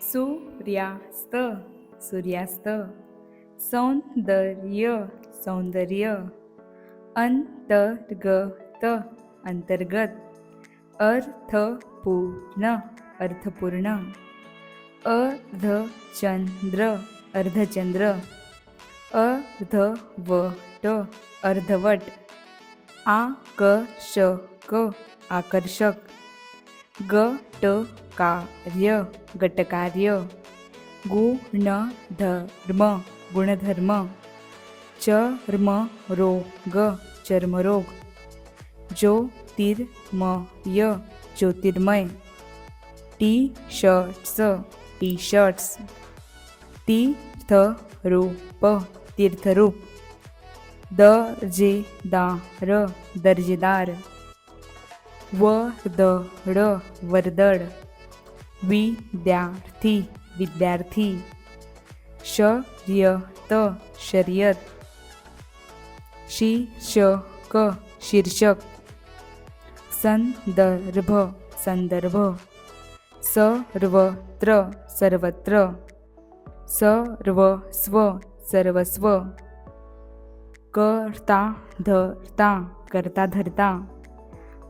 सूर्यास्त सूर्यास्त. सौंदर्य सौंदर्य. अंतर्गत अंतर्गत. अर्थपूर्ण अर्थपूर्ण. अर्धचंद्र अर्धचंद्र. अर्धवट अर्धवट. आकर्षक आकर्षक. गटकार्य गटकार्य. गुणधर्म गुणधर्म. चर्मरोग चर्मरोग. ज्योतिर्मय ज्योतिर्मय. टी शर्ट्स टी शर्ट्स तीर्थरूप तीर्थरूप. दर्जेदार दर्जेदार. व वर्दळ वर्दळ. विद्यार्थी विद्यार्थी. शर्यत शर्यत. शीर्षक शीर्षक. संदर्भ संदर्भ. सर्वत्र सर्वत्र. सर्वस्व सर्वस्व. करता धरता करता धरता.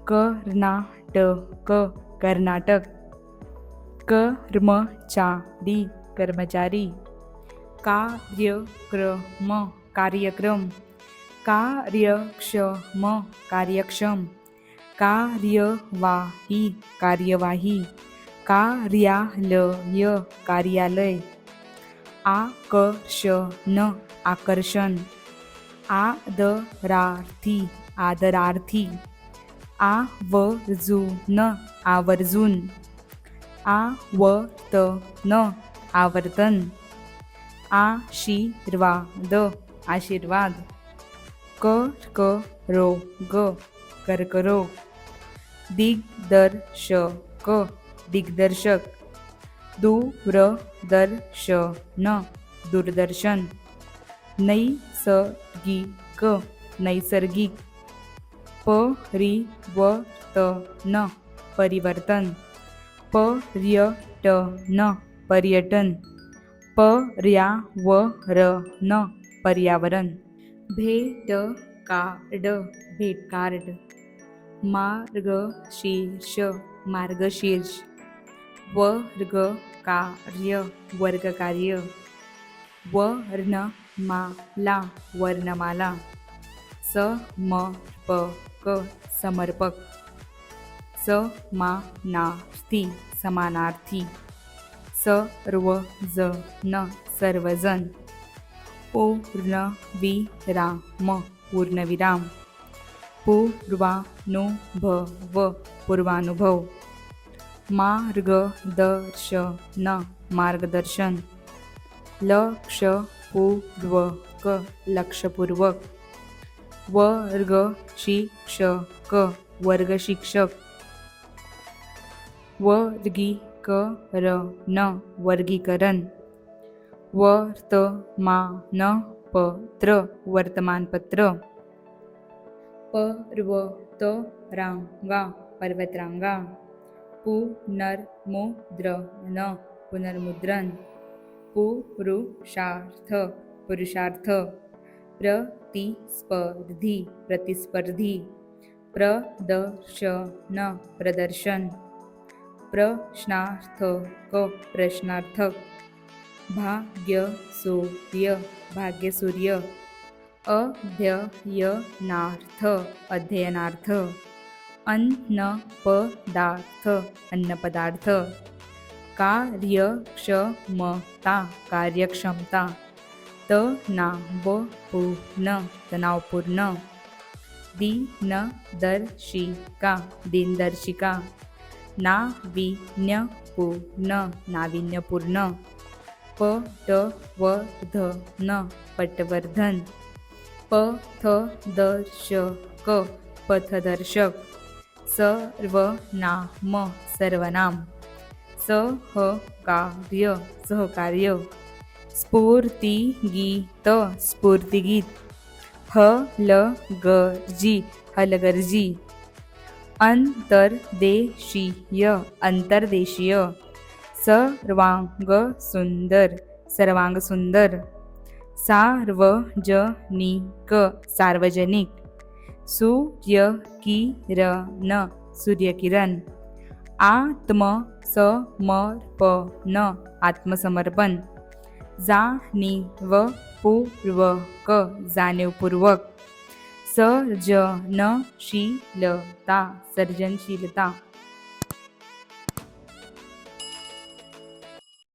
कर्नाटक कर्नाटक. कर्मचारी कर्मचारी. कार्यक्रम कार्यक्रम. कार्यक्षम कार्यक्षम. कार्यवाही कार्यवाही. कार्यालय कार्यालय. आकर्षण आकर्षण. आदरार्थी आदरार्थी. आवर्जून आवर्जून. आवर्तन आवर्तन. आशीर्वाद आशीर्वाद. ग कर्करोग. दिग्दर्शक दिग्दर्शक. दूरदर्शन दूरदर्शन. नैसर्गिक नैसर्गिक. परिवर्तन परिवर्तन. पर्यटन. पर्यटन. पर्यावरण. पर्यावरण. भेट कार्ड भेट कार्ड मार्गशीर्ष. मार्गशीर्ष. वर्ग कार्य वर्गकार्य. वर्णमाला. वर्णमाला. क समर्पक. समर्पक समानार्थी. समानार्थी सर्वजन. सर्वजन पूर्णविराम. पूर्णविराम पूर्वानुभव. पूर्वानुभव मार्गदर्शन. मार्गदर्शन लक्षपूर्वक लक्षपूर्वक. वर्ग शिक्षक वर्ग शिक्षक वर्गीकरण. वर्गीकरण. वर्तमानपत्र. वर्तमानपत्र. पर्वतरांगा. पर्वतरांगा. पुनर्मुद्रण. पुनर्मुद्रण. पुरुषार्थ. पुरुषार्थ. प्रतिस्पर्धी प्रतिस्पर्धी। प्रदर्शन प्रदर्शन। प्रश्नार्थक प्रश्नार्थक। भाग्यसूर्य भाग्यसूर्य। अध्ययनार्थ अध्ययनार्थ। अन्नपदार्थ अन्नपदार्थ। कार्यक्षमता कार्यक्षमता। तणावपूर्ण तणावपूर्ण दिनदर्शिका दिनदर्शिका नाविन्यपूर्ण नाविन्यपूर्ण पटवर्धन पटवर्धन पथदर्शक पथदर्शक सर्वनाम सर्वनाम सहकार्य सहकार्य स्फूर्तिगीत स्फूर्तिगीत। हलगर्जी हलगर्जी। अंतर्देशीय अंतर्देशीय। सर्वांग सुंदर सर्वांग सुंदर सार्वजनिक सार्वजनिक। सूर्यकिरण सूर्यकिरण। आत्मसमर्पण आत्मसमर्पण। जाणीवपूर्वक. जाणीवपूर्वक सर्जनशीलता सर्जनशीलता.